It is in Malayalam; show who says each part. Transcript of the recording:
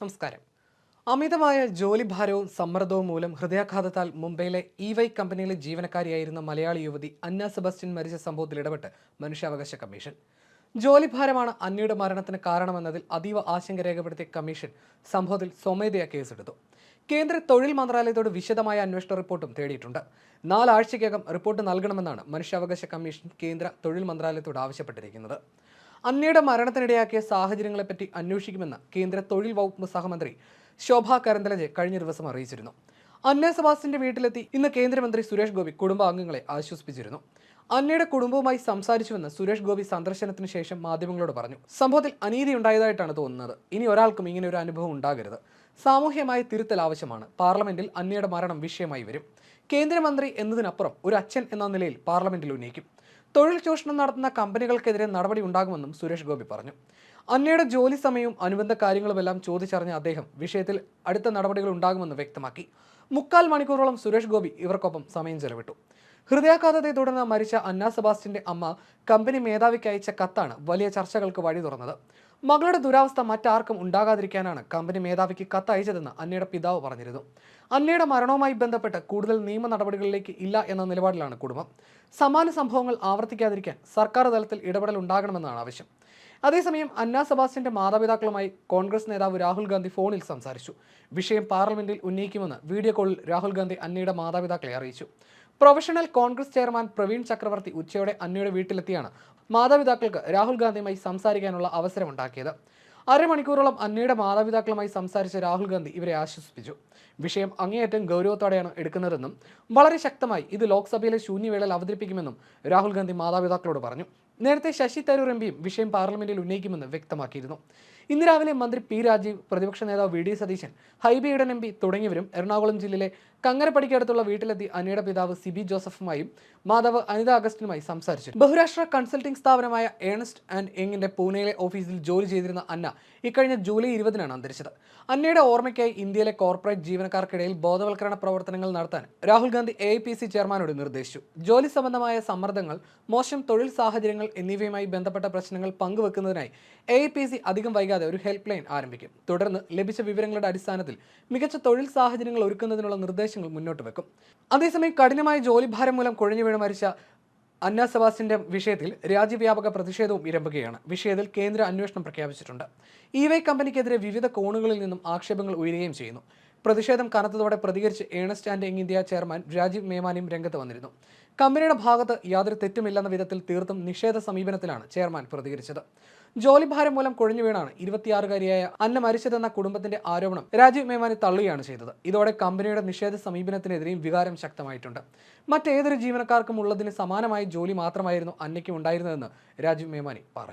Speaker 1: നമസ്കാരം. അമിതമായ ജോലിഭാരവും സമ്മർദ്ദവും മൂലം ഹൃദയാഘാതത്താൽ മുംബൈയിലെ ഇ വൈ കമ്പനിയിലെ ജീവനക്കാരിയായിരുന്ന മലയാളി യുവതി അന്ന സെബസ്റ്റ്യൻ മരിച്ച സംഭവത്തിൽ ഇടപെട്ട് മനുഷ്യാവകാശ കമ്മീഷൻ. ജോലിഭാരമാണ് അന്നയുടെ മരണത്തിന് കാരണമെന്നതിൽ അതീവ ആശങ്ക രേഖപ്പെടുത്തിയ കമ്മീഷൻ സംഭവത്തിൽ സ്വമേധയാ കേസെടുത്തു. കേന്ദ്ര തൊഴിൽ മന്ത്രാലയത്തോട് വിശദമായ അന്വേഷണ റിപ്പോർട്ടും തേടിയിട്ടുണ്ട്. നാലാഴ്ചയ്ക്കകം റിപ്പോർട്ട് നൽകണമെന്നാണ് മനുഷ്യാവകാശ കമ്മീഷൻ കേന്ദ്ര തൊഴിൽ മന്ത്രാലയത്തോട് ആവശ്യപ്പെട്ടിരിക്കുന്നത്. അന്നയുടെ മരണത്തിനിടയാക്കിയ സാഹചര്യങ്ങളെപ്പറ്റി അന്വേഷിക്കുമെന്ന് കേന്ദ്ര തൊഴിൽ വകുപ്പ് സഹമന്ത്രി ശോഭ കരന്തലജെ കഴിഞ്ഞ ദിവസം അറിയിച്ചിരുന്നു. അന്ന സെബാസ്റ്റിന്റെ വീട്ടിലെത്തി ഇന്ന് കേന്ദ്രമന്ത്രി സുരേഷ് ഗോപി കുടുംബാംഗങ്ങളെ ആശ്വസിപ്പിച്ചിരുന്നു. അന്നയുടെ കുടുംബവുമായി സംസാരിച്ചുവെന്ന് സുരേഷ് ഗോപി സന്ദർശനത്തിന് ശേഷം മാധ്യമങ്ങളോട് പറഞ്ഞു. സംഭവത്തിൽ അനീതി ഉണ്ടായതായിട്ടാണ് തോന്നുന്നത്. ഇനി ഒരാൾക്കും ഇങ്ങനെ ഒരു അനുഭവം ഉണ്ടാകരുത്. സാമൂഹ്യമായ തിരുത്തൽ ആവശ്യമാണ്. പാർലമെന്റിൽ അന്നയുടെ മരണം വിഷയമായി വരും. കേന്ദ്രമന്ത്രി എന്നതിനപ്പുറം ഒരു അച്ഛൻ എന്ന നിലയിൽ പാർലമെന്റിൽ ഉന്നയിക്കും. തൊഴിൽ ചൂഷണം നടത്തുന്ന കമ്പനികൾക്കെതിരെ നടപടി ഉണ്ടാകുമെന്നും സുരേഷ് ഗോപി പറഞ്ഞു. അന്നയുടെ ജോലി സമയവും അനുബന്ധ കാര്യങ്ങളുമെല്ലാം ചോദിച്ചറിഞ്ഞ അദ്ദേഹം വിഷയത്തിൽ അടുത്ത നടപടികൾ ഉണ്ടാകുമെന്ന് വ്യക്തമാക്കി. മുക്കാൽ മണിക്കൂറോളം സുരേഷ് ഗോപി ഇവർക്കൊപ്പം സമയം ചെലവിട്ടു. ഹൃദയാഘാതത്തെ തുടർന്ന് മരിച്ച അന്ന സെബാസ്റ്റിന്റെ അമ്മ കമ്പനി മേധാവിക്ക് അയച്ച കത്താണ് വലിയ ചർച്ചകൾക്ക് വഴി തുറന്നത്. മകളുടെ ദുരാവസ്ഥ മറ്റാർക്കും ഉണ്ടാകാതിരിക്കാനാണ് കമ്പനി മേധാവിക്ക് കത്തയച്ചതെന്ന് അന്നയുടെ പിതാവ് പറഞ്ഞിരുന്നു. അന്നയുടെ മരണവുമായി ബന്ധപ്പെട്ട് കൂടുതൽ നിയമ നടപടികളിലേക്ക് ഇല്ല എന്ന നിലപാടിലാണ് കുടുംബം. സമാന സംഭവങ്ങൾ ആവർത്തിക്കാതിരിക്കാൻ സർക്കാർ തലത്തിൽ ഇടപെടൽ ഉണ്ടാകണമെന്നാണ് ആവശ്യം. അതേസമയം അന്ന സെബാസ്റ്റ്യന്റെ മാതാപിതാക്കളുമായി കോൺഗ്രസ് നേതാവ് രാഹുൽ ഗാന്ധി ഫോണിൽ സംസാരിച്ചു. വിഷയം പാർലമെന്റിൽ ഉന്നയിക്കുമെന്ന് വീഡിയോ കോളിൽ രാഹുൽ ഗാന്ധി അന്നയുടെ മാതാപിതാക്കളെ അറിയിച്ചു. പ്രൊഫഷണൽ കോൺഗ്രസ് ചെയർമാൻ പ്രവീൺ ചക്രവർത്തി ഉച്ചയോടെ അന്നയുടെ വീട്ടിലെത്തിയാണ് മാതാപിതാക്കൾക്ക് രാഹുൽ ഗാന്ധിയുമായി സംസാരിക്കാനുള്ള അവസരമുണ്ടാക്കിയത്. അരമണിക്കൂറോളം അന്നയുടെ മാതാപിതാക്കളുമായി സംസാരിച്ച രാഹുൽ ഗാന്ധി ഇവരെ ആശ്വസിപ്പിച്ചു. വിഷയം അങ്ങേയറ്റം ഗൗരവത്തോടെയാണ് എടുക്കുന്നതെന്നും വളരെ ശക്തമായി ഇത് ലോക്സഭയിലെ ശൂന്യവേളയിൽ അവതരിപ്പിക്കുമെന്നും രാഹുൽ ഗാന്ധി മാതാപിതാക്കളോട് പറഞ്ഞു. നേരത്തെ ശശി തരൂർ എം പിയും വിഷയം പാർലമെന്റിൽ ഉന്നയിക്കുമെന്ന് വ്യക്തമാക്കിയിരുന്നു. ഇന്ന് രാവിലെ മന്ത്രി പി രാജീവ് പ്രതിപക്ഷ നേതാവ് വി ഡി സതീശൻ ഹൈബിയുടൻ എം പി തുടങ്ങിയവരും എറണാകുളം ജില്ലയിലെ കങ്ങരപ്പടിക്കടുത്തുള്ള വീട്ടിലെത്തി അനിയുടെ പിതാവ് സിബി ജോസഫുമായും മാതാവ് അനിത അഗസ്റ്റിനുമായി സംസാരിച്ചു. ബഹുരാഷ്ട്ര കൺസൾട്ടിംഗ് സ്ഥാപനമായ ഏണസ്റ്റ് ആൻഡ് എങ്ങിന്റെ പൂനെയിലെ ഓഫീസിൽ ജോലി ചെയ്തിരുന്ന അന്ന ഇക്കഴിഞ്ഞ ജൂലൈ ഇരുപതിനാണ് അന്തരിച്ചത്. അന്നയുടെ ഓർമ്മയ്ക്കായി ഇന്ത്യയിലെ കോർപ്പറേറ്റ് ജീവനക്കാർക്കിടയിൽ ബോധവൽക്കരണ പ്രവർത്തനങ്ങൾ നടത്താൻ രാഹുൽ ഗാന്ധി എ ചെയർമാനോട് നിർദ്ദേശിച്ചു. ജോലി സംബന്ധമായ സമ്മർദ്ദങ്ങൾ മോശം തൊഴിൽ സാഹചര്യങ്ങൾ എന്നിവയുമായി ബന്ധപ്പെട്ട പ്രശ്നങ്ങൾ പങ്കുവെക്കുന്നതിനായി എ പി സി അധികം വൈകാതെ ഒരു ഹെൽപ്പ് ലൈൻ ആരംഭിക്കും. തുടർന്ന് ലഭിച്ച വിവരങ്ങളുടെ അടിസ്ഥാനത്തിൽ മികച്ച തൊഴിൽ സാഹചര്യങ്ങൾ ഒരുക്കുന്നതിനുള്ള നിർദ്ദേശങ്ങൾ മുന്നോട്ട് വെക്കും. അതേസമയം കഠിനമായ ജോലിഭാരം മൂലം കുഴഞ്ഞു വീണ് മരിച്ച അന്ന സെബാസ്റ്റിന്റെ വിഷയത്തിൽ രാജ്യവ്യാപക പ്രതിഷേധവും ഇരമ്പുകയാണ്. വിഷയത്തിൽ കേന്ദ്ര അന്വേഷണം പ്രഖ്യാപിച്ചിട്ടുണ്ട്. ഇ വൈ കമ്പനിക്കെതിരെ വിവിധ കോണുകളിൽ നിന്നും ആക്ഷേപങ്ങൾ ഉയരുകയും ചെയ്യുന്നു. പ്രതിഷേധം കനത്തതോടെ പ്രതികരിച്ച് Ernst and Young India chairman Rajeev മേമാനിയും രംഗത്ത് വന്നിരുന്നു. കമ്പനിയുടെ ഭാഗത്ത് യാതൊരു തെറ്റുമില്ലെന്ന വിധത്തിൽ തീർത്തും നിഷേധ സമീപനത്തിലാണ് ചെയർമാൻ പ്രതികരിച്ചത്. ജോലിഭാരം മൂലം കുഴഞ്ഞു വീണാണ് ഇരുപത്തിയാറുകാരിയായ അന്ന മരിച്ചതെന്ന കുടുംബത്തിന്റെ ആരോപണം രാജീവ് മേമാനി തള്ളുകയാണ് ചെയ്തത്. ഇതോടെ കമ്പനിയുടെ നിഷേധ സമീപനത്തിനെതിരെയും വികാരം ശക്തമായിട്ടുണ്ട്. മറ്റേതൊരു ജീവനക്കാർക്കും ഉള്ളതിന് സമാനമായ ജോലി മാത്രമായിരുന്നു അന്നയ്ക്കും ഉണ്ടായിരുന്നതെന്ന് രാജീവ് മേമാനി പറഞ്ഞു.